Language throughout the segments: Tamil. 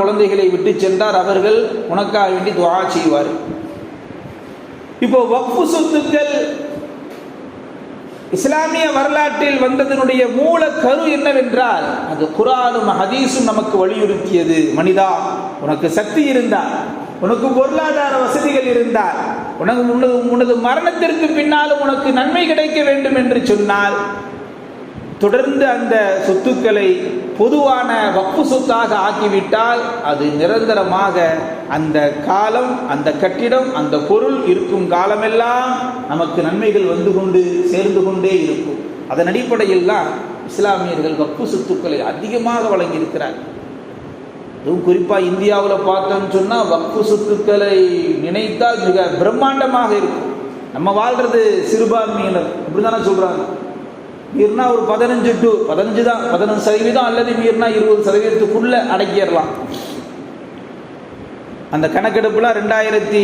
குழந்தைகளை விட்டு சென்றார் அவர்கள் உனக்காக வேண்டி துவா செய்வார். இப்போ வக்ஃபு சொத்துக்கள் இஸ்லாமிய வரலாற்றில் வந்ததனுடைய மூல கரு என்னவென்றால் அது குரானும் ஹதீஸும் நமக்கு வலியுறுத்தியது. மனிதா உனக்கு சக்தி இருந்தால் உனக்கு பொருளாதார வசதிகள் இருந்தால் உனக்கு உனது உனது மரணத்திற்கு பின்னாலும் உனக்கு நன்மை கிடைக்க வேண்டும் என்று சொன்னால் தொடர்ந்து அந்த சொத்துக்களை பொதுவான வப்பு சொத்தாக ஆக்கிவிட்டால் அது நிரந்தரமாக அந்த காலம் அந்த கட்டிடம் அந்த பொருள் இருக்கும் காலமெல்லாம் நமக்கு நன்மைகள் வந்து கொண்டு சேர்ந்து கொண்டே இருக்கும். அதன் அடிப்படையில் தான் இஸ்லாமியர்கள் வப்பு சொத்துக்களை அதிகமாக வழங்கியிருக்கிறார் அதுவும் குறிப்பாக இந்தியாவில் பார்த்தோம்னு சொன்னால் வக்ஃபு சொத்துக்களை நினைத்தால் மிக பிரம்மாண்டமாக இருக்கும். நம்ம வாழ்றது சிறுபான்மையினர் அப்படி தானே சொல்கிறாங்க மீறினா ஒரு பதினஞ்சு டு பதினஞ்சு தான் பதினஞ்சு சதவீதம் அல்லது மீறினா இருபது சதவீதத்துக்குள்ள அடக்கிடலாம். அந்த கணக்கெடுப்புலாம் ரெண்டாயிரத்தி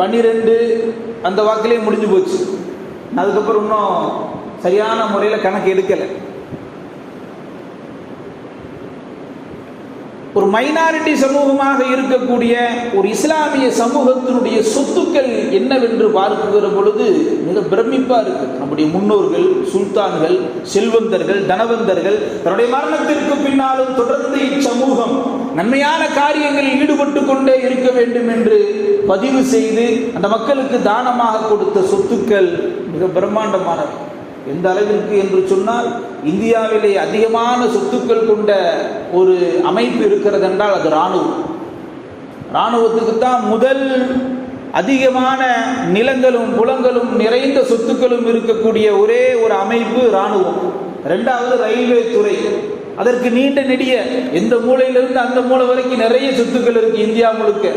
பன்னிரெண்டு அந்த வாக்கிலே முடிஞ்சு போச்சு. அதுக்கப்புறம் இன்னும் சரியான முறையில் கணக்கு எடுக்கலை. ஒரு மைனாரிட்டி சமூகமாக இருக்கக்கூடிய ஒரு இஸ்லாமிய சமூகத்தினுடைய சொத்துக்கள் என்னவென்று பார்க்குகிற பொழுது மிக பிரமிப்பா இருக்கு. நம்முடைய முன்னோர்கள் சுல்தான்கள் செல்வந்தர்கள் தனவந்தர்கள் தன்னுடைய மரணத்திற்கு பின்னாலும் தொடர்ந்து இச்சமூகம் நன்மையான காரியங்களில் ஈடுபட்டு கொண்டே இருக்க வேண்டும் என்று பதிவு செய்து அந்த மக்களுக்கு தானமாக கொடுத்த சொத்துக்கள் மிக பிரம்மாண்டமானவை. எந்த அளவிற்கு என்று சொன்னால் இந்தியாவிலே அதிகமான சொத்துக்கள் கொண்ட ஒரு அமைப்பு இருக்கிறது என்றால் அது இராணுவம். இராணுவத்துக்கு தான் முதல் அதிகமான நிலங்களும் புலங்களும் நிறைந்த சொத்துக்களும் இருக்கக்கூடிய ஒரே ஒரு அமைப்பு இராணுவம். ரெண்டாவது ரயில்வே துறை. அதற்கு நீண்ட நெடிய எந்த மூலையிலிருந்து அந்த மூலை வரைக்கும் நிறைய சொத்துக்கள் இருக்கு இந்தியா முழுக்க.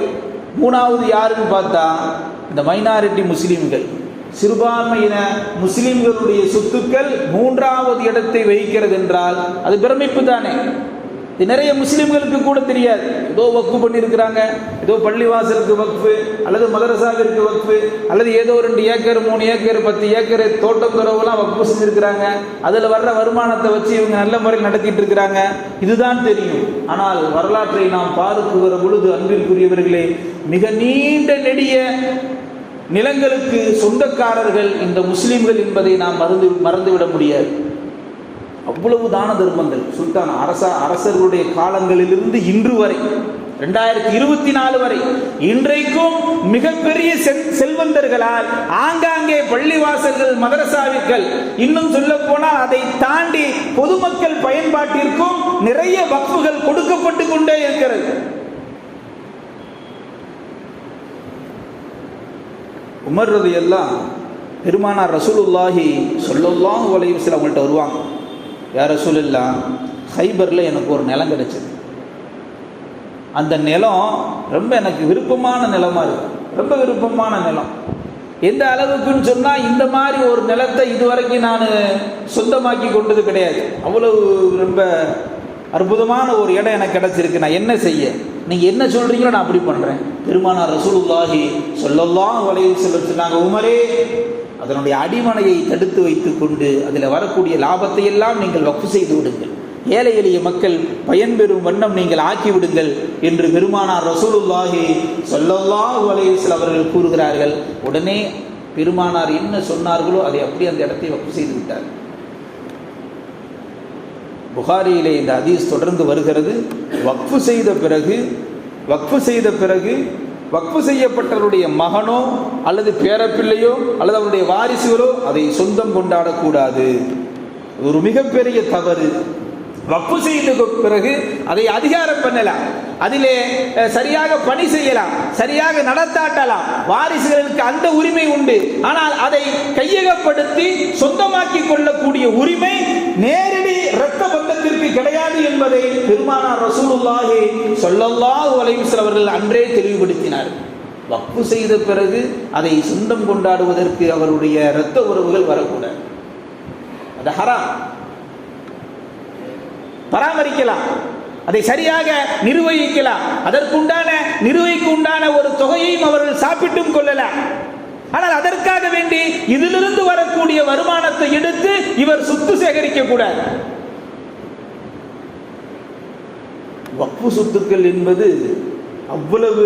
மூணாவது யாருன்னு பார்த்தா இந்த மைனாரிட்டி முஸ்லீம்கள். சிறுபான்மையின முஸ்லிம்களுடைய சொத்துக்கள் மூன்றாவது இடத்தை வகிக்கிறது என்றால் அது பிரமிப்பு தானே? இது நிறைய முஸ்லிம்களுக்கு கூட தெரியாது. ஏதோ வக்ஃபு பண்ணியிருக்கிறாங்க ஏதோ பள்ளிவாசலுக்கு வக்ஃபு அல்லது மதரசாவிற்கு வக்ஃபு அல்லது ஏதோ ரெண்டு ஏக்கர் மூணு ஏக்கர் பத்து ஏக்கர் தோட்டம் துறவுலாம் வக்ஃபு செஞ்சிருக்கிறாங்க. அதில் வர்ற வருமானத்தை வச்சு இவங்க நல்ல முறையில் நடத்திட்டு இருக்கிறாங்க. இதுதான் தெரியும். ஆனால் வரலாற்றை நாம் பார்க்குகிற பொழுது அன்பிற்குரியவர்களே மிக நீண்ட நெடிய நிலங்களுக்கு சொந்தக்காரர்கள் இந்த முஸ்லீம்கள் என்பதை நாம் மறந்து மறந்துவிட முடியாது. அவ்வளவு தான தர்மங்கள். சுல்தான் அரச அரசர்களுடைய காலங்களிலிருந்து இன்று வரை ரெண்டாயிரத்தி இருபத்தி நாலு வரை இன்றைக்கும் மிகப்பெரிய செல்வந்தர்களால் ஆங்காங்கே பள்ளிவாசல்கள் மதரசாவிற்கள் இன்னும் சொல்ல போனால் அதை தாண்டி பொதுமக்கள் பயன்பாட்டிற்கும் நிறைய வக்குகள் கொடுக்கப்பட்டு கொண்டே இருக்கிறது. உமர்றது எல்லாம் பெருமானார் ரசூலுல்லாஹி சொல்லலாம் உலகம் சில அவங்கள்ட்ட வருவாங்க. யார் ரசூலுல்லா ஹைபரில் எனக்கு ஒரு நிலம் கிடைச்சது. அந்த நிலம் ரொம்ப எனக்கு விருப்பமான நிலமாக இருக்கு. ரொம்ப விருப்பமான நிலம். எந்த அளவுக்குன்னு சொன்னால் இந்த மாதிரி ஒரு நிலத்தை இதுவரைக்கும் நான் சொந்தமாக்கி கொண்டது கிடையாது. அவ்வளவு ரொம்ப அற்புதமான ஒரு இடம் எனக்கு கிடைச்சிருக்கு. நான் என்ன செய்ய? நீங்கள் என்ன சொல்கிறீங்களோ நான் அப்படி பண்ணுறேன் பெருமானார் ரசூலுல்லாஹி சொல்லலாம் வலையை சொல்ல சொன்னாங்க உமரே அதனுடைய அடிமனையை தடுத்து வைத்து கொண்டு அதில் வரக்கூடிய லாபத்தை எல்லாம் நீங்கள் வக்கு செய்து விடுங்கள். ஏழை எளிய மக்கள் பயன்பெறும் வண்ணம் நீங்கள் ஆக்கி விடுங்கள் என்று பெருமானார் ரசூலுல்லாஹி சொல்லல்லாஹு அலையுஸ்ல அவர்கள் கூறுகிறார்கள். உடனே பெருமானார் என்ன சொன்னார்களோ அதை அப்படி அந்த இடத்தை வக்கு செய்து விட்டார்கள் புகாரியிலே இந்த ஹதீஸ் தொடர்ந்து வருகிறது. வக்ஃபு செய்த பிறகு வக்ஃபு செய்த பிறகு வக்ஃபு செய்யப்பட்டவருடைய மகனோ அல்லது பேரப்பிள்ளையோ அல்லது அவருடைய வாரிசுகளோ அதை சொந்தம் கொண்டாடக்கூடாது. ஒரு மிகப்பெரிய தவறு. வப்பு செய்த பிறகு அதை அதிகாரம் பண்ணலாம். அதிலே சரியாக பணி செய்யலாம். சரியாக நடத்தாட்டலாம். வாரிசுகளுக்கு அந்த உரிமை உண்டு. ஆனால் அதை கையகப்படுத்தி சொந்தமாக்கி கொள்ளக்கூடிய உரிமை நேரடி இரத்த பந்தத்திற்கு கிடையாது என்பதை பெருமானார் ரசூலுல்லாஹி சொல்லல்லாஹு அலைஹி அவர்கள் அன்றே தெளிவுபடுத்தினார். வப்பு செய்த பிறகு அதை சொந்தம் கொண்டாடுவதற்கு அவருடைய இரத்த உறவுகள் வரக்கூடாது. அது ஹராம். பராமரிக்கலாம். அதை சரியாக நிர்வகிக்கலாம். அதற்குண்டான நிர்வகிக்கு உண்டான ஒரு தொகையையும் அவர்கள் சாப்பிட்டும் கொள்ளலாம். ஆனால் அதற்காக வேண்டி இதிலிருந்து வரக்கூடிய வருமானத்தை எடுத்து இவர் சொத்து சேகரிக்க கூடாது வக்ஃபு சொத்துக்கள் என்பது அவ்வளவு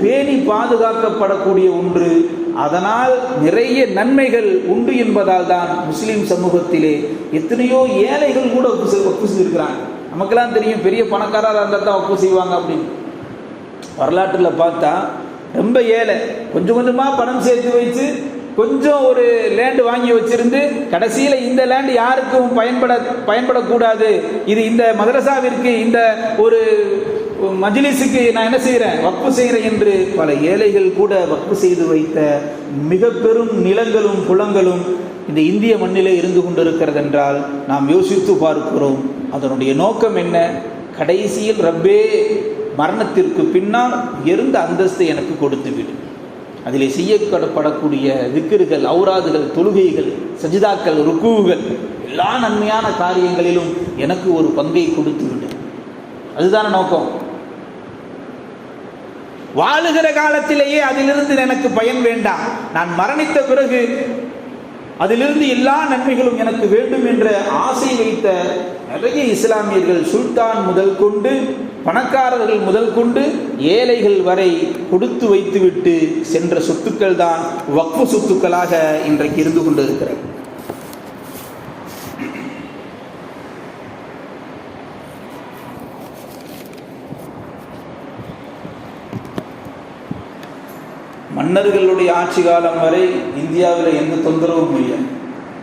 பேணி பாதுகாக்கப்படக்கூடிய ஒன்று. அதனால் நிறைய நன்மைகள் உண்டு என்பதால் தான் முஸ்லீம் சமூகத்திலே எத்தனையோ ஏழைகள் கூட வக்ஃபு செய்- செய்திருக்கிறாங்க. நமக்கெல்லாம் தெரியும் பெரிய பணக்காரராக இருந்தால் தான் வக்ஃபு செய்வாங்க அப்படின்னு. வரலாற்றில் பார்த்தா ரொம்ப ஏழை. கொஞ்சம் கொஞ்சமாக பணம் சேர்த்து வச்சு கொஞ்சம் ஒரு லேண்டு வாங்கி வச்சிருந்து கடைசியில் இந்த லேண்டு யாருக்கும் பயன்பட பயன்படக்கூடாது. இது இந்த மதரசாவிற்கு இந்த ஒரு மஜ்லிஸுக்கு நான் என்ன செய்கிறேன் வக்பு செய்கிறேன் என்று பல ஏழைகள் கூட வக்பு செய்து வைத்த மிக பெரும் நிலங்களும் குளங்களும் இந்த இந்திய மண்ணிலே இருந்து கொண்டிருக்கிறது என்றால் நாம் யோசித்து பார்க்கிறோம். அதனுடைய நோக்கம் என்ன? கடைசியில் ரப்பே மரணத்திற்கு பின்னால் இருந்த அந்தஸ்தை எனக்கு கொடுத்து விடும் அதிலே செய்யப்படக்கூடிய விக்கிர்கள் ஔராதுகள் தொழுகைகள் சஜிதாக்கள் ருக்குவுகள் எல்லா நன்மையான காரியங்களிலும் எனக்கு ஒரு பங்கை கொடுத்து விடு அதுதான நோக்கம். வாழுகிற காலத்திலேயே அதிலிருந்து எனக்கு பயன் வேண்டாம். நான் மரணித்த பிறகு அதிலிருந்து எல்லா நன்மைகளும் எனக்கு வேண்டும் என்ற ஆசை வைத்த நிறைய இஸ்லாமியர்கள் சுல்தான் முதல் கொண்டு பணக்காரர்கள் முதல் கொண்டு ஏழைகள் வரை கொடுத்து வைத்துவிட்டு சென்ற சொத்துக்கள் தான் வக்ஃபு சொத்துக்களாக இன்றைக்கு இருந்து கொண்டிருக்கிறது. மன்னர்களுடைய ஆட்சி காலம் வரை இந்தியாவில் எந்த தொந்தரவும் இல்லை.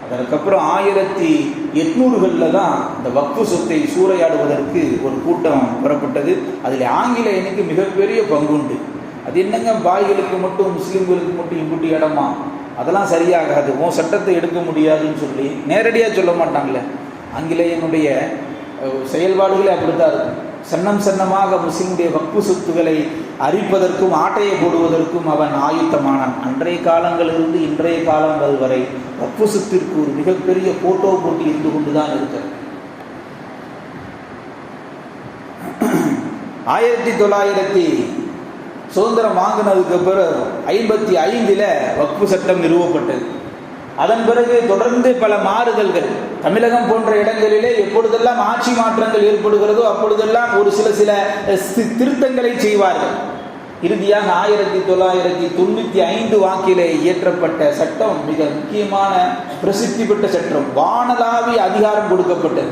அதற்கப்புறம் ஆயிரத்தி எட்நூறுகளில் தான் இந்த வக்ஃபு சொத்தை சூறையாடுவதற்கு ஒரு கூட்டம் புறப்பட்டது. அதில் ஆங்கிலேயனுக்கு மிகப்பெரிய பங்குண்டு. அது என்னங்க? பாய்களுக்கு மட்டும் முஸ்லீம்களுக்கு மட்டும் இங்குட்டி இடமா அதெல்லாம் சரியாகாது. உன் சட்டத்தை எடுக்க முடியாதுன்னு சொல்லி நேரடியாக சொல்ல மாட்டாங்களே. ஆங்கிலேயனுடைய அஹ், செயல்பாடுகளே அப்படித்தான் இருக்கும். சன்னம் சன்னமாக முஸ்லிமுடைய வக்பு சொத்துக்களை அரிப்பதற்கும் ஆட்டையை போடுவதற்கும் அவன் ஆயுத்தமானான். அன்றைய காலங்களிலிருந்து இன்றைய காலங்கள் வரை வக்பு சொத்திற்கு ஒரு மிகப்பெரிய போட்டோ போட்டி இருந்து கொண்டுதான் இருக்கிறது. ஆயிரத்தி தொள்ளாயிரத்தி சுதந்திரம் வாங்கினதுக்கு பிறகு ஐம்பத்தி ஐந்தில் வக்பு சட்டம் நிறுவப்பட்டது. அதன் பிறகு தொடர்ந்து பல மாறுதல்கள். தமிழகம் போன்ற இடங்களிலே எப்பொழுதெல்லாம் ஆட்சி மாற்றங்கள் ஏற்படுகிறதோ அப்பொழுதெல்லாம் ஒரு சில சில திருத்தங்களை செய்வார்கள். இறுதியாக ஆயிரத்தி தொள்ளாயிரத்தி தொண்ணூற்றி ஐந்து வாக்கிலே இயற்றப்பட்ட சட்டம் மிக முக்கியமான பிரசித்தி பெற்ற சட்டம் வானலாவி அதிகாரம் கொடுக்கப்பட்டது.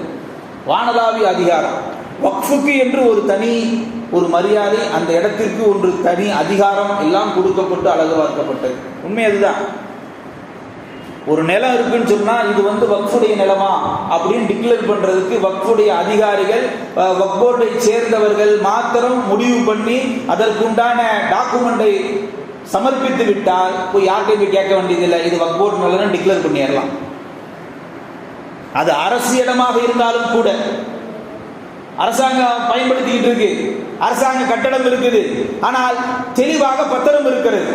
வானலாவி அதிகாரம். வக்ஃபுக்கு என்று ஒரு தனி ஒரு மரியாதை அந்த இடத்திற்கு ஒன்று தனி அதிகாரம் எல்லாம் கொடுக்கப்பட்டு அழகு பார்க்கப்பட்டது உண்மை அதுதான். ஒரு நிலம் இருக்குன்னு சொன்னா இது வந்து வக்ஃபுடைய நிலமா? அப்படின்னு டிக்ளேர் பண்றதுக்கு வக்ஃபுடைய அதிகாரிகள் வக்போர்டை சேர்ந்தவர்கள் மாத்திரம் முடிவு பண்ணி அதற்குண்டான டாக்குமெண்டை சமர்ப்பித்து விட்டால் போய் யார்கிட்ட போய் கேட்க வேண்டியதில்லை. இது வக்ஃப் போர்டு நிலம்னு டிக்ளேர் பண்ணிடலாம். அது அரசு இடமாக இருந்தாலும் கூட அரசாங்கம் பயன்படுத்திக்கிட்டு இருக்கு. அரசாங்க கட்டடம் இருக்குது. ஆனால் தெளிவாக பத்திரம் இருக்கிறது.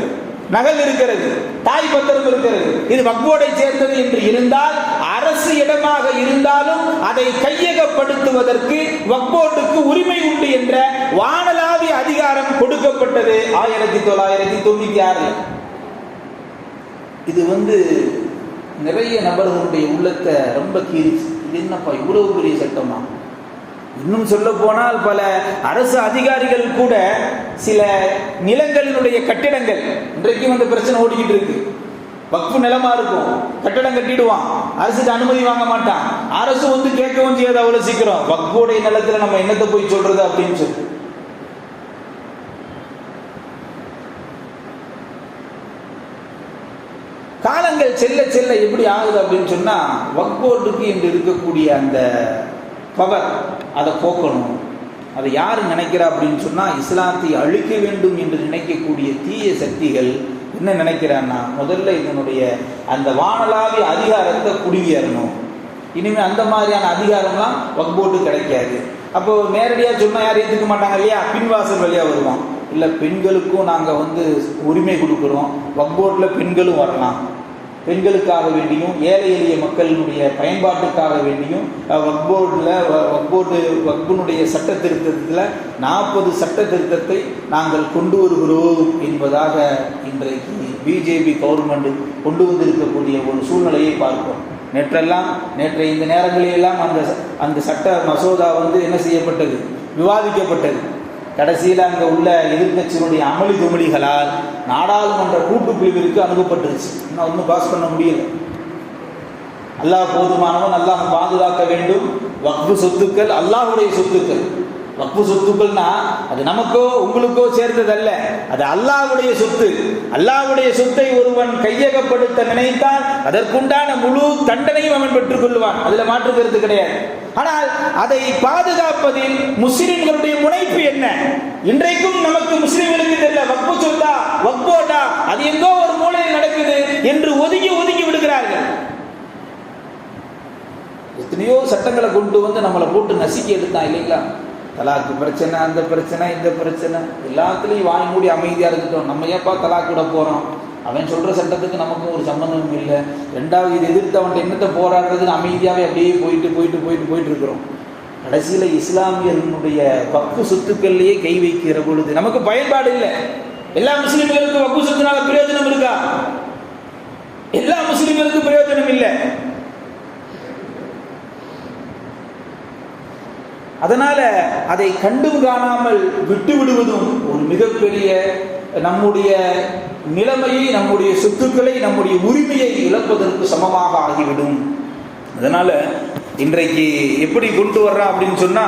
நகல் இருக்கிறது தாய் பத்திரம் இருக்கிறது. இது வக்போடை சேர்ந்தது என்று இருந்தால் அரசு இடமாக இருந்தாலும் அதை கையகப்படுத்துவதற்கு வக்போர்டுக்கு உரிமை உண்டு என்ற வானளாவிய அதிகாரம் கொடுக்கப்பட்டது ஆயிரத்தி தொள்ளாயிரத்தி தொண்ணூத்தி ஆறு இது வந்து நிறைய நபர்களுடைய உள்ளத்தை ரொம்ப கீறிச்சு. இது என்னப்பா இவ்வளவு பெரிய சட்டமா? இன்னும் சொல்ல போனால் பல அரசு அதிகாரிகள் கூட சில நிலங்களினுடைய கட்டிடங்கள் இன்றைக்கும் அந்த பிரச்சனை ஓடிக்கிட்டு இருக்கு. வக்ஃபு நிலமா இருக்கும். கட்டடம் கட்டிடுவான். அரசுக்கு அனுமதி வாங்க மாட்டான். அரசு வந்து கேட்கவும் செய்யாது அவ்வளவு சீக்கிரம். வக்ஃபுடைய நிலத்துல நம்ம என்னத்தை போய் சொல்றது அப்படின்னு சொல்லி. காலங்கள் செல்ல செல்ல எப்படி ஆகுது அப்படின்னு சொன்னா வக்போர்டுக்கு இன்று இருக்கக்கூடிய அந்த பவர் அதை போக்கணும். அதை யார் நினைக்கிறா அப்படின்னு சொன்னால் இஸ்லாத்தை அழிக்க வேண்டும் என்று நினைக்கக்கூடிய தீய சக்திகள் என்ன நினைக்கிறான்னா முதல்ல இதனுடைய அந்த வானலாவிய அதிகாரத்தை குடியேறணும். இனிமே அந்த மாதிரியான அதிகாரம்லாம் வக்போட்டு கிடைக்காது. அப்போ நேரடியாக சொன்னால் யாரும் ஏற்றுக்க மாட்டாங்க இல்லையா? பின்வாசல் வழியாக வருவோம் இல்லை பெண்களுக்கும் நாங்கள் வந்து உரிமை கொடுக்குறோம். வக்போட்டில் பெண்களும் வரலாம். பெண்களுக்காக வேண்டியும் ஏழை எளிய மக்களினுடைய பயன்பாட்டுக்காக வேண்டியும் வக்போர்டில் வக்போர்டு வக்புனுடைய சட்ட திருத்தத்தில் நாற்பது சட்ட திருத்தத்தை நாங்கள் கொண்டு வருகிறோம் என்பதாக இன்றைக்கு பிஜேபி கவர்மெண்ட் கொண்டு வந்திருக்கக்கூடிய ஒரு சூழ்நிலையை பார்க்கிறோம் நேற்றெல்லாம் நேற்றைய இந்த நேரங்களிலெல்லாம் அந்த அந்த சட்ட மசோதா வந்து என்ன செய்யப்பட்டது? விவாதிக்கப்பட்டது. கடைசியில் அங்கே உள்ள எதிர்கட்சியினுடைய அமளி துமளிகளால் நாடாளுமன்ற கூட்டுப்பிரிவிற்கு அனுப்பப்பட்டுருச்சு. இன்னும் ஒன்றும் பாஸ் பண்ண முடியல. அல்லாஹ் போதுமானவன் அல்லாஹ் பாதுகாக்க வேண்டும். வக்பு சொத்துக்கள் அல்லாஹுடைய சொத்துக்கள். வக்பு சொத்துக்கள்னா அது நமக்கோ உங்களுக்கோ சேர்ந்ததல்ல. அது அல்லாஹுடைய சொத்து. அல்லாஹுடைய சொத்தை ஒருவன் கையகப்படுத்த நினைத்தால் அதற்குண்டான முழு தண்டனையும் அவன் பெற்றுக் கொள்வான். மாற்று கருத்து கிடையாது. ஆனால் அதை பாதுகாப்பதில் முஸ்லிம்களுடைய முனைப்பு என்ன? இன்றைக்கும் நமக்கு முஸ்லிம்களுக்கு தெரியல வக்பு சொத்தா வக்போட்டா அது எங்கோ ஒரு மூலையில் நடக்குது என்று ஒதுங்கி ஒதுங்கி விடுகிறார்கள். எத்தனையோ சட்டங்களை கொண்டு வந்து நம்மளை போட்டு நசுக்கி எடுத்தான் இல்லைங்களா? தலாக்கு பிரச்சனை அந்த பிரச்சனை இந்த பிரச்சனை எல்லாத்துலேயும் வாய் மூடி அமைதியாக இருக்கட்டும். நம்ம ஏப்பா தலாக்கு விட போகிறோம் அவன் சொல்கிற சட்டத்துக்கு நமக்கும் ஒரு சம்பந்தமும் இல்லை. ரெண்டாவது இது எதிர்த்து அவன்கிட்ட என்னத்தை போராடுறதுன்னு அமைதியாகவே அப்படியே போயிட்டு போயிட்டு போயிட்டு போயிட்டு இருக்கிறோம். கடைசியில் இஸ்லாமியர்களுடைய வக்கு சொத்துக்கள்லேயே கை வைக்கிற பொழுது நமக்கு பயன்பாடு இல்லை. எல்லா முஸ்லிம்களுக்கும் வக்கு சொத்துனால பிரயோஜனம் இருக்கா? எல்லா முஸ்லிம்களுக்கும் பிரயோஜனம் இல்லை. அதனால அதை கண்டும் காணாமல் விட்டு விடுவதும் ஒரு மிகப்பெரிய நம்முடைய நிலைமையை நம்முடைய சொத்துக்களை நம்முடைய உரிமையை இழப்பதற்கு சமமாக ஆகிவிடும். அதனால இன்றைக்கு எப்படி கொண்டு வர்றா அப்படின்னு சொன்னா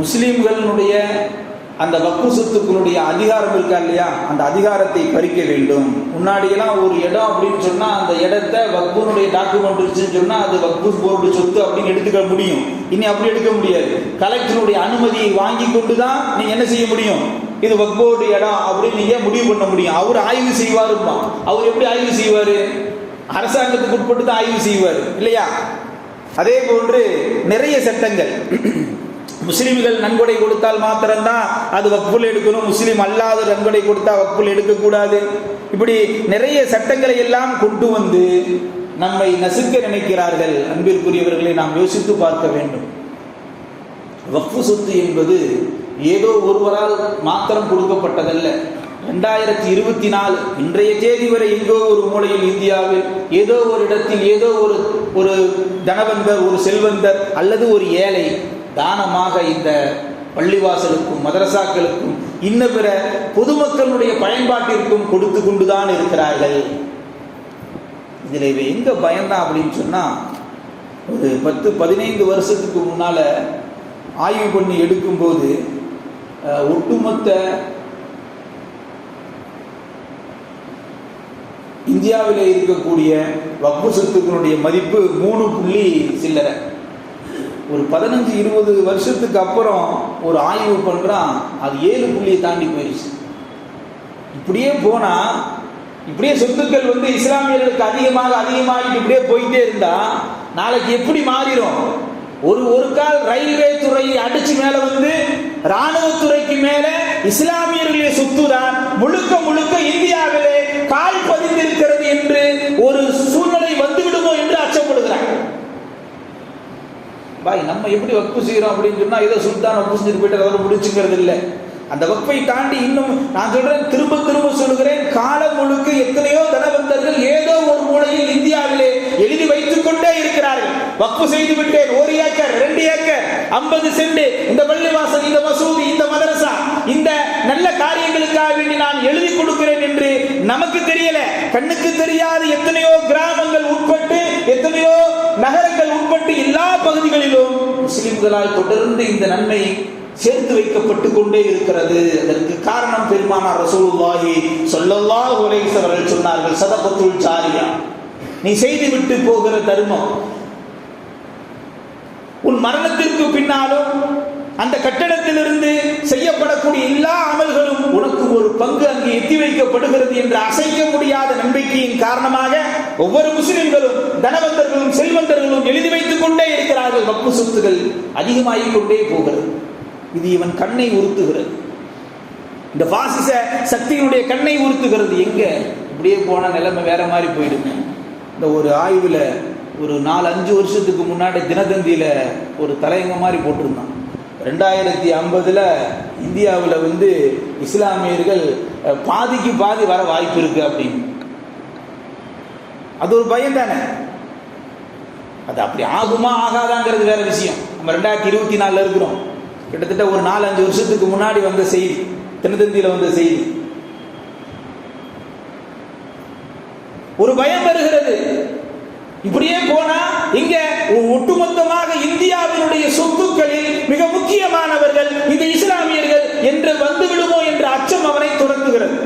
முஸ்லீம்களுடைய அந்த வக்கு சொத்துக்களுடைய அதிகாரம் இருக்கா இல்லையா? அந்த அதிகாரத்தை பறிக்க வேண்டும். முன்னாடியெல்லாம் ஒரு இடம் அப்படின்னு சொன்னா அந்த இடத்த வக்குனுடைய டாக்குமெண்ட் இருந்துச்சுன்னு சொன்னா அது வக்கு போர்டு சொத்து அப்படின்னு எடுத்துக்க முடியும். இனி அப்படி எடுக்க முடியாது. கலெக்டருடைய அனுமதியை வாங்கி கொண்டு தான் நீங்க என்ன செய்ய முடியும்? இது வக்போர்டு இடம் அப்படின்னு நீங்க முடிவு பண்ண முடியும்? அவர் ஆய்வு செய்வாருமா அவர் எப்படி ஆய்வு செய்வாரு? அரசாங்கத்துக்கு உட்பட்டு தான் ஆய்வு செய்வார். இல்லையா? அதே போன்று நிறைய சட்டங்கள். முஸ்லீம்கள் நன்கொடை கொடுத்தால் மாத்திரம்தான் அது வக்குல் எடுக்கணும். முஸ்லீம் அல்லாத நன்கொடை கொடுத்தா வக்குல் எடுக்கக்கூடாது. இப்படி நிறைய சட்டங்களை எல்லாம் கொண்டு வந்து நம்மை நசுக்க நினைக்கிறார்கள். அன்பிற்குரியவர்களை நாம் யோசித்து பார்க்க வேண்டும். வக்ஃபு சொத்து என்பது ஏதோ ஒருவரால் மாத்திரம் கொடுக்கப்பட்டதல்ல. ரெண்டாயிரத்தி இருபத்தி நாலு இன்றைய தேதி வரை எங்கோ ஒரு மூலையில் இந்தியாவில் ஏதோ ஒரு இடத்தில் ஏதோ ஒரு ஒரு தனவந்தர் ஒரு செல்வந்தர் அல்லது ஒரு ஏழை தானமாக இந்த பள்ளிவாசலுக்கும் மதரசாக்களுக்கும் இன்ன பிற பொதுமக்களுடைய பயன்பாட்டிற்கும் கொடுத்து கொண்டுதான் இருக்கிறார்கள். இதில் இவ எங்க பயந்தான் அப்படின்னு சொன்னா ஒரு பத்து பதினைந்து வருஷத்துக்கு முன்னால ஆய்வு பண்ணி எடுக்கும்போது ஒட்டுமொத்த இந்தியாவில் இருக்கக்கூடிய வக்பு சொத்துக்களுடைய மதிப்பு மூணு புள்ளி சில்லரை. ஒரு பதினஞ்சு இருபது வருஷத்துக்கு அப்புறம் ஒரு ஆய்வு பண்ணுறான் அது ஏழு புள்ளியை தாண்டி போயிடுச்சு இப்படியே போனா இப்படியே சொத்துக்கள் வந்து இஸ்லாமியர்களுக்கு அதிகமாக அதிகமாகிட்டு இப்படியே போயிட்டே இருந்தா நாளைக்கு எப்படி மாறிடும்? ஒரு ஒரு கால் ரயில்வே துறையை அடிச்சு மேல வந்து ராணுவத்துறைக்கு மேல இஸ்லாமியர்களுடைய சொத்து தான் முழுக்க முழுக்க இந்தியாவிலே கால் பதிந்திருக்கிறது என்று ஒரு சூழ்நிலை வந்துவிடுமோ என்று அச்சப்படுகிறார் பாய் நம்ம எப்படி வக்பு செய்கிறோம் அப்படின்னு சொன்னா ஏதோ சுல்தான் வக்பு செஞ்சுட்டு போயிட்டு அதோட முடிச்சுங்கிறது இல்லை. அந்த வக்பை தாண்டி இன்னும் நான் சொல்றேன் திரும்ப திரும்ப சொல்லுகிறேன் காலம் முழுக்க எத்தனையோ தனவந்தர்கள் ஏதோ ஒரு மூலையில் இந்தியாவிலே எழுதி வைத்துக் கொண்டே இருக்கிறார்கள். வக்பு செய்து விட்டேன். ஒரு ஏக்கர் ரெண்டு ஏக்கர் ஐம்பது சென்ட். இந்த பள்ளிவாசல் இந்த மசூதி இந்த மதரசா இந்த நல்ல காரியங்களுக்காக வேண்டி நான் எழுதி கொடுக்கிறேன் என்று நமக்கு தெரியல. கண்ணுக்கு தெரியாத எத்தனையோ கிராமங்கள் உட்பட்டு எத்தனையோ நகரங்கள் உட்பட்டு எல்லா பகுதிகளிலும் முஸ்லிம்களால் தொடர்ந்து இந்த நன்மை சேர்த்து வைக்கப்பட்டு கொண்டே இருக்கிறது. அதற்கு காரணம் பெருமானார் ரசூலுல்லாஹி சொல்லல்லா அலைஹி அவர்கள் சொன்னார்கள் சதகத்துல் சாரியா நீ செய்து விட்டு போகிற தர்மம் உன் மரணத்திற்கு பின்னாலும் அந்த கட்டடத்திலிருந்து செய்யப்படக்கூடிய எல்லா அமல்களும் உனக்கு ஒரு பங்கு அங்கு எத்தி வைக்கப்படுகிறது என்று அசைக்க முடியாத நம்பிக்கையின் காரணமாக ஒவ்வொரு முஸ்லிம்களும் தனவந்தர்களும் செல்வந்தர்களும் எழுதி வைத்துக் கொண்டே இருக்கிறார்கள். வப்பு சொத்துகள் அதிகமாகிக் கொண்டே போகிறது. இது இவன் கண்ணை உறுத்துகிறது. இந்த பாசிச சக்தியினுடைய கண்ணை உறுத்துகிறது. எங்க? இப்படியே போன நிலைமை வேற மாதிரி போயிடுங்க இந்த ஒரு ஆய்வுல ஒரு நாலு அஞ்சு வருஷத்துக்கு முன்னாடி தினதந்தியில ஒரு தலையங்க மாதிரி போட்டிருந்தான். ரெண்டாயிரத்தி ஐம்பதுல இந்தியாவில் வந்து இஸ்லாமியர்கள் பாதிக்கு பாதி வர வாய்ப்பு இருக்கு அப்படின்னு. அது ஒரு பயம் தானே? அது அப்படி ஆகுமா ஆகாதாங்கிறது வேற விஷயம். நம்ம ரெண்டாயிரத்தி இருபத்தி நாலில் இருக்கிறோம். கிட்டத்தட்ட ஒரு நாலு அஞ்சு வருஷத்துக்கு முன்னாடி வந்த செய்தி தினத்தந்தியில் வந்த செய்தி. ஒரு பயம் வருகிறது. இப்படியே போனா இங்க ஒட்டுமொத்தமாக இந்தியாவினுடைய சொத்துக்களில் மிக முக்கியமானவர்கள் இந்த இஸ்லாமியர்கள் என்று வந்து விடுமோ என்ற அச்சம் அவனை துரத்துகிறது.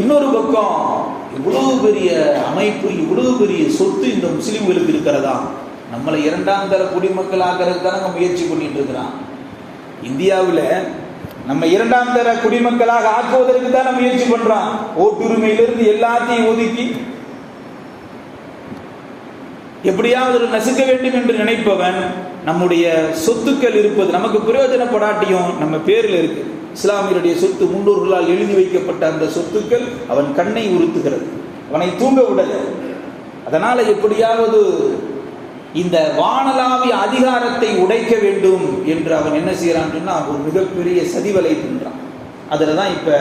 இன்னொரு பக்கம் இவ்வளவு பெரிய அமைப்பு இவ்வளவு பெரிய சொத்து இந்த முஸ்லிம்களுக்கு இருக்கிறதா? நம்மளை இரண்டாம் தர குடிமக்கள் ஆகிறது தானே முயற்சி பண்ணிட்டு இருக்கிறான். இந்தியாவில் நம்ம இரண்டாம் தர குடிமக்களாக ஆக்குவதற்கு தான் முயற்சி பண்றான். ஓட்டுரிமையிலிருந்து எல்லாத்தையும் ஒதுக்கி எப்படியாவது ஒரு நசுக்க வேண்டும் என்று நினைப்பவன் நம்முடைய சொத்துக்கள் இருப்பது நமக்கு பிரயோஜனப்படாட்டியும் நம்ம பேரில் இருக்கு. இஸ்லாமியருடைய சொத்து முன்னோர்களால் எழுதி வைக்கப்பட்ட அந்த சொத்துக்கள் அவன் கண்ணை உறுத்துகிறது. அவனை தூங்க விடல. அதனால எப்படியாவது இந்த வானலாவிய அதிகாரத்தை உடைக்க வேண்டும் என்று அவன் என்ன செய்யறான் சொன்னா ஒரு மிகப்பெரிய சதிவலை தின்றான். அதில் தான் இப்போ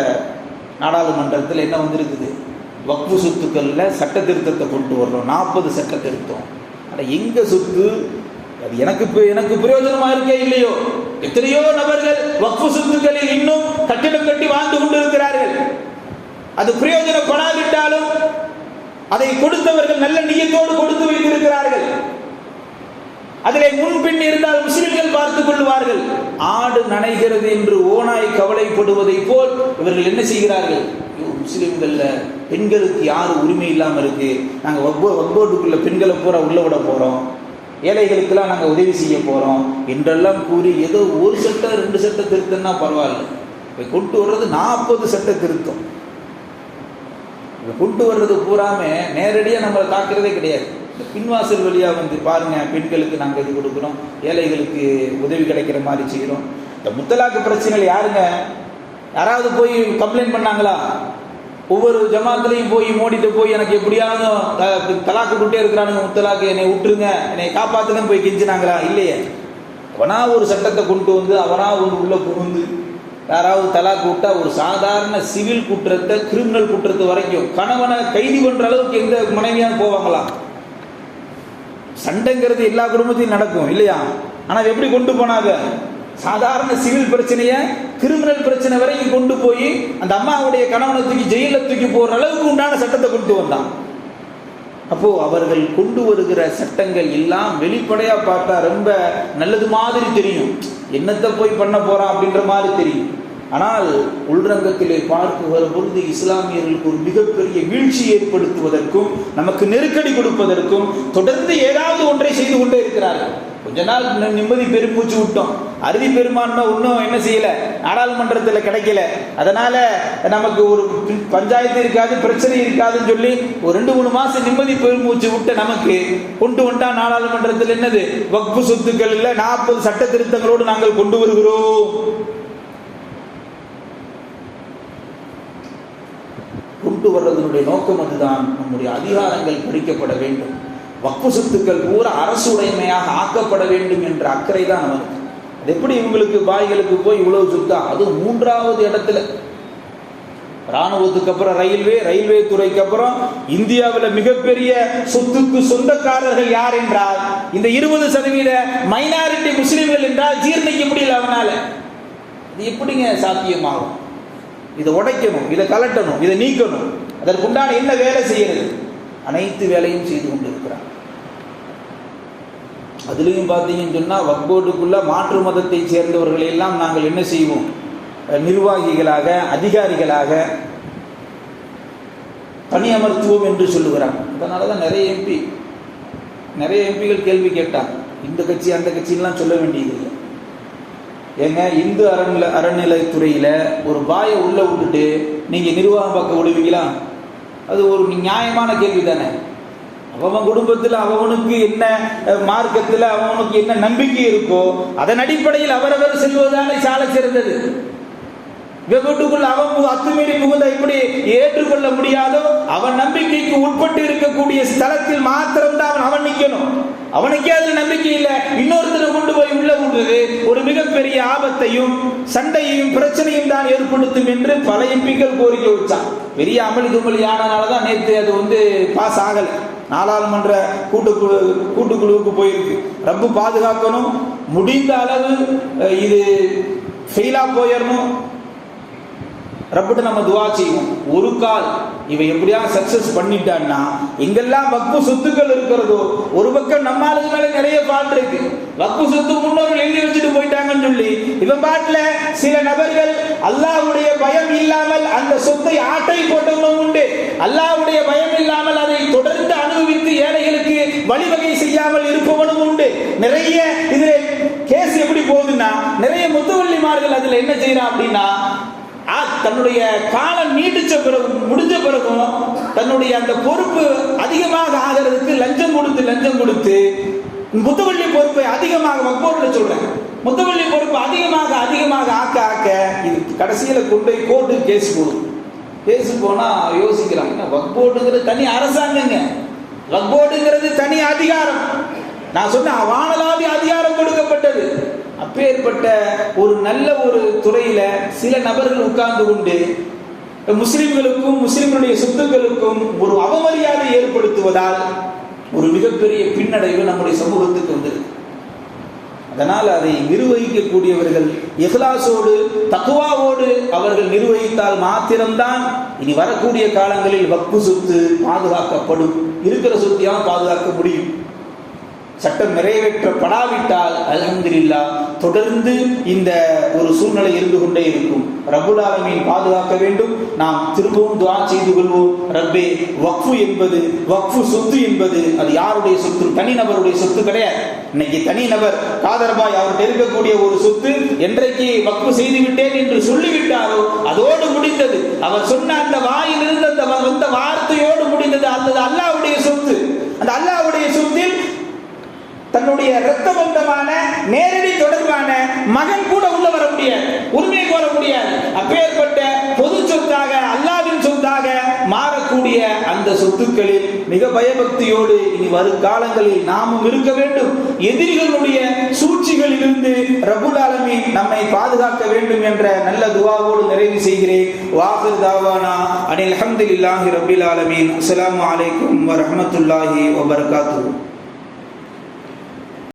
நாடாளுமன்றத்தில் என்ன வந்திருக்குது? வக்பு சொத்துக்கள்ல சட்ட திருத்தத்தை கொண்டு வர்றோம் நாற்பது சட்ட திருத்தம். ஆனால் எங்க சொத்து? அது எனக்கு எனக்கு பிரயோஜனமா இருக்கே இல்லையோ? எத்தனையோ நபர்கள் வக்ஃபு சொத்துக்களில் இன்னும் கட்டிடம் கட்டி வாழ்ந்து கொண்டிருக்கிறார்கள். அது பிரயோஜனப்படாவிட்டாலும் அதை கொடுத்தவர்கள் நல்ல நீயத்தோடு கொடுத்து வைத்திருக்கிறார்கள். அதிலே முன்பின் இருந்தால் முஸ்லிம்கள் பார்த்துக் கொள்வார்கள் ஆடு நனைகிறது என்று ஓனாய் கவலைப்படுவதை போல் இவர்கள் என்ன செய்கிறார்கள்? முஸ்லிம்கள்ல பெண்களுக்கு யாரும் உரிமை இல்லாம இருக்கு? நாங்க வக்போ வக்போர்டுக்குள்ள பெண்களை பூரா உள்ள விட போறோம். ஏழைகளுக்கெல்லாம் நாங்க உதவி செய்ய போறோம் என்றெல்லாம் கூறி ஏதோ ஒரு சட்டம் ரெண்டு சட்ட திருத்தம்னா பரவாயில்ல. இப்ப கொண்டு வர்றது நாற்பது சட்ட திருத்தம். கொண்டு வர்றது பூராம நேரடியாக நம்மளை தாக்குறதே கிடையாது. இந்த பின்வாசல் வழியாக வந்து பாருங்க பெண்களுக்கு நாங்கள் இது கொடுக்குறோம் ஏழைகளுக்கு உதவி கிடைக்கிற மாதிரி செய்கிறோம் இந்த முத்தலாக்கு பிரச்சனைகள் யாருங்க? யாராவது போய் கம்ப்ளைண்ட் பண்ணாங்களா? ஒவ்வொரு ஜமாத்துலையும் போய் மோடிட்டு போய் எனக்கு எப்படியாவது த- தலாக்கு விட்டே இருக்கிறானுங்க முத்தலாக்கு என்னை விட்டுருங்க என்னை காப்பாத்துங்கன்னு போய் கெஞ்சினாங்களா? இல்லையே. அவனா ஒரு சட்டத்தை கொண்டு வந்து அவனா ஒரு உள்ள புகுந்து யாராவது தலாக்கு விட்டா ஒரு சாதாரண சிவில் குற்றத்தை கிரிமினல் குற்றத்தை வரைக்கும் கணவனை கைது பண்ற அளவுக்கு எந்த மனைவியாவது போவாங்களா? சண்டைங்கிறது எல்லா குடும்பத்தையும் நடக்கும் இல்லையா? ஆனால் எப்படி கொண்டு போனாங்க? சாதாரண சிவில் பிரச்சனையை கிரிமினல் பிரச்சனை வரைக்கும் கொண்டு போய் அந்த அம்மாவுடைய கணவனை தூக்கி ஜெயிலில் தூக்கி போகிற அளவுக்கு உண்டான சட்டத்தை கொண்டு வந்தான். அப்போ அவர்கள் கொண்டு வருகிற சட்டங்கள் எல்லாம் வெளிப்படையா பார்த்தா ரொம்ப நல்லது மாதிரி தெரியும். என்னத்தை போய் பண்ண போறான் அப்படின்ற மாதிரி தெரியும். ஆனால் உள்ரங்கத்திலே பார்க்குகிற பொழுது இஸ்லாமியர்களுக்கு ஒரு மிகப்பெரிய வீழ்ச்சி ஏற்படுத்துவதற்கும் நமக்கு நெருக்கடி கொடுப்பதற்கும் தொடர்ந்து ஏதாவது ஒன்றை செய்து கொண்டே இருக்கிறார்கள். கொஞ்ச நாள் நிம்மதி பெருமூச்சு விட்டோம். அறுதி பெரும்பான்மை இன்னும் என்ன செய்யல? நாடாளுமன்றத்தில் கிடைக்கல. அதனால நமக்கு ஒரு பஞ்சாயத்து இருக்காது பிரச்சனை இருக்காதுன்னு சொல்லி ஒரு ரெண்டு மூணு மாசம் நிம்மதி பெருமூச்சு விட்ட நமக்கு கொண்டு வந்தா நாடாளுமன்றத்தில் என்னது? வக்பு சொத்துக்கள் இல்லை நாற்பது சட்ட திருத்தங்களோடு நாங்கள் கொண்டு வருகிறோம். கொண்டு வர்றதனுடைய நோக்கம் அதுதான். நம்முடைய அதிகாரங்கள் பறிக்கப்பட வேண்டும். வக்ஃபு சொத்துக்கள் பூரா அரசு உடைமையாக ஆக்கப்பட வேண்டும் என்ற அக்கறை தான் நமக்கு அது எப்படி இவங்களுக்கு பாய்களுக்கு போய் இவ்வளவு சொத்தா? அது மூன்றாவது இடத்துல. ராணுவத்துக்கு அப்புறம் ரயில்வே ரயில்வே துறைக்கு அப்புறம் இந்தியாவில் மிகப்பெரிய சொத்துக்கு சொந்தக்காரர்கள் யார் என்றால் இந்த இருபது சதவீத மைனாரிட்டி முஸ்லிம்கள் என்றால் ஜீர்ணிக்க முடியல அவனால. இது எப்படிங்க சாத்தியமாகும்? இதை உடைக்கணும் இதை கலட்டணும் இதை நீக்கணும். அதற்குண்டான என்ன வேலை செய்யறது? அனைத்து வேலையும் செய்து கொண்டிருக்கிறார். அதுலேயும் பார்த்தீங்கன்னு சொன்னால் வக்போர்டுக்குள்ள மாற்று மதத்தை சேர்ந்தவர்களை எல்லாம் நாங்கள் என்ன செய்வோம்? நிர்வாகிகளாக அதிகாரிகளாக பணியமர்த்துவோம் என்று சொல்லுகிறாங்க அதனால தான் நிறைய எம்பி நிறைய எம்பிகள் கேள்வி கேட்டாங்க இந்த கட்சி அந்த கட்சின்லாம் சொல்ல வேண்டியதில்லை. ஏங்க இந்து அறநிலை அறநிலைத்துறையில் ஒரு பாயை உள்ள விட்டுட்டு நீங்கள் நிர்வாகம் பார்க்க விடுவீங்களா அது ஒரு நியாயமான கேள்வி தானே அவன் குடும்பத்தில் அவனுக்கு என்ன மார்க்கத்தில் அவனுக்கு என்ன நம்பிக்கை இருக்கோ அதன் அடிப்படையில் அவரவர் செல்வதுதானே சாலை சிறந்தது. வீட்டுக்குள்ள அவன் அத்துமீறி புகுந்த இப்படி ஏற்றுக்கொள்ள முடியாதோ அவன் நம்பிக்கைக்கு உட்பட்டு இருக்கக்கூடிய ஸ்தலத்தில் மாத்திரம்தான் அவன் அவன் நிக்கணும். அவனுக்கே அதுல நம்பிக்கை இல்லை. இன்னொருத்தரை கொண்டு போய் உள்ள விடுறது ஒரு ஆபத்தையும் சண்டையையும் பிரச்சனையும் தான் ஏற்படுத்தும் என்று பல எம்பிக்கள் கோரிக்கை வச்சான் பெரிய அமளி துமளி ஆனனால நேற்று அது வந்து பாஸ் ஆகல. நாடாளுமன்ற கூட்டுக்குழு கூட்டுக்குழுவுக்கு போயிருக்கு. ரொம்ப பாதுகாக்கணும். முடிந்த அளவு இது ஃபெயிலாக போயிடணும். ரப்பிட்ட நம்ம துவா செய்வோம். ஒரு கால் இவன் எப்படியா சக்சஸ் பண்ணிட்டான்னா எங்கெல்லாம் வக்பு சொத்துக்கள் இருக்கிறதோ ஒரு பக்கம் நம்ம ஆளுங்க மேல நிறைய பாட்டு இருக்கு. வக்பு சொத்து முன்னோர்கள் எழுதி வச்சுட்டு போயிட்டாங்கன்னு சொல்லி இவன் பாட்டுல சில நபர்கள் அல்லாவுடைய பயம் இல்லாமல் அந்த சொத்தை ஆட்டை போட்டவனும் உண்டு. அல்லாவுடைய பயம் இல்லாமல் அதை தொடர்ந்து அனுபவித்து ஏழைகளுக்கு வழிவகை செய்யாமல் இருப்பவனும் உண்டு. நிறைய இதுல கேஸ் எப்படி போகுதுன்னா நிறைய முத்துவள்ளிமார்கள் அதுல என்ன செய்யறான் அப்படின்னா தன்னுடைய காலம் நீடிச்ச பிறகு முடிஞ்ச பிறகும் தன்னுடைய அந்த பொறுப்பு அதிகமாக ஆகிறதுக்கு லஞ்சம் கொடுத்து லஞ்சம் கொடுத்து முத்தவள்ளி பொறுப்பை அதிகமாக வக்கோர்ல சொல்றேன். முத்தவள்ளி பொறுப்பு அதிகமாக அதிகமாக ஆக்க ஆக்க இது கடைசியில கொண்டு போய் கோர்ட்டு கேஸ் போடும். கேஸ் போனா யோசிக்கிறாங்க வக்போர்டுங்கிறது தனி அரசாங்கங்க. வக்போர்டுங்கிறது தனி அதிகாரம். நான் சொன்ன வானலாவி அதிகாரம் கொடுக்கப்பட்டது. அப்பேற்பட்ட ஒரு நல்ல ஒரு துறையில சில நபர்கள் உட்கார்ந்து கொண்டு முஸ்லிம்களுக்கும் முஸ்லிம்களுடைய சொத்துக்களுக்கும் ஒரு அவமரியாதை ஏற்படுத்துவதால் ஒரு மிகப்பெரிய பின்னடைவு நம்முடைய சமூகத்துக்கு வந்திருக்கு அதனால் அதை நிர்வகிக்கக்கூடியவர்கள் இஹ்லாசோடு தக்குவாவோடு அவர்கள் நிர்வகித்தால் மாத்திரம்தான் இனி வரக்கூடிய காலங்களில் வக்கு சொத்து பாதுகாக்கப்படும். இருக்கிற சொத்தியாக பாதுகாக்க முடியும். சட்டம் நிறைவேற்றப்படாவிட்டால் அலமதுல்லா தொடர்ந்து இந்த ஒரு சூழ்நிலை இருந்து கொண்டே இருக்கும். ரப்புல் பாதுகாக்க வேண்டும். நாம் திரும்பவும் துவா செய்து கொள்வோம். ரப்பே வக்ஃபு என்பது வக்ஃபு சொத்து என்பது அது யாருடைய சொத்து? தனிநபருடைய சொத்து கிடையாது. இன்னைக்கு தனிநபர் காதர்பாய் அவர்கிட்ட இருக்கக்கூடிய ஒரு சொத்து என்றைக்கு வக்ஃபு செய்து விட்டேன் என்று சொல்லிவிட்டாரோ அதோடு முடிந்தது. அவர் சொன்ன அந்த வாயிலிருந்து அந்த வந்த வார்த்தையோடு முடிந்தது. அல்லது அல்லாவுடைய சொத்து. அந்த அல்லாவுடைய சொத்தில் தன்னுடைய இரத்த பந்தமான நேரடி தொடர்பான மகன் கூட உள்ள வர முடியாது உரிமை கோர முடியாது. அப்பேற்பட்ட பொது சொத்தாக அல்லாவின் சொத்தாக மாறக்கூடிய அந்த சொத்துக்களில் மிக பயபக்தியோடு இனி வரும் காலங்களில் நாமும் இருக்க வேண்டும். எதிரிகளுடைய சூழ்ச்சிகளிலிருந்து ரபுல் ஆலமி நம்மை பாதுகாக்க வேண்டும் என்ற நல்ல துவாவோடு நிறைவு செய்கிறேன். வாஹிர் தாவானா அனில் அல்ஹம்துலில்லாஹி ரபில் ஆலமீன். அஸ்லாம் அலைக்கும் வரமத்துல்லாஹி வபர்காத்து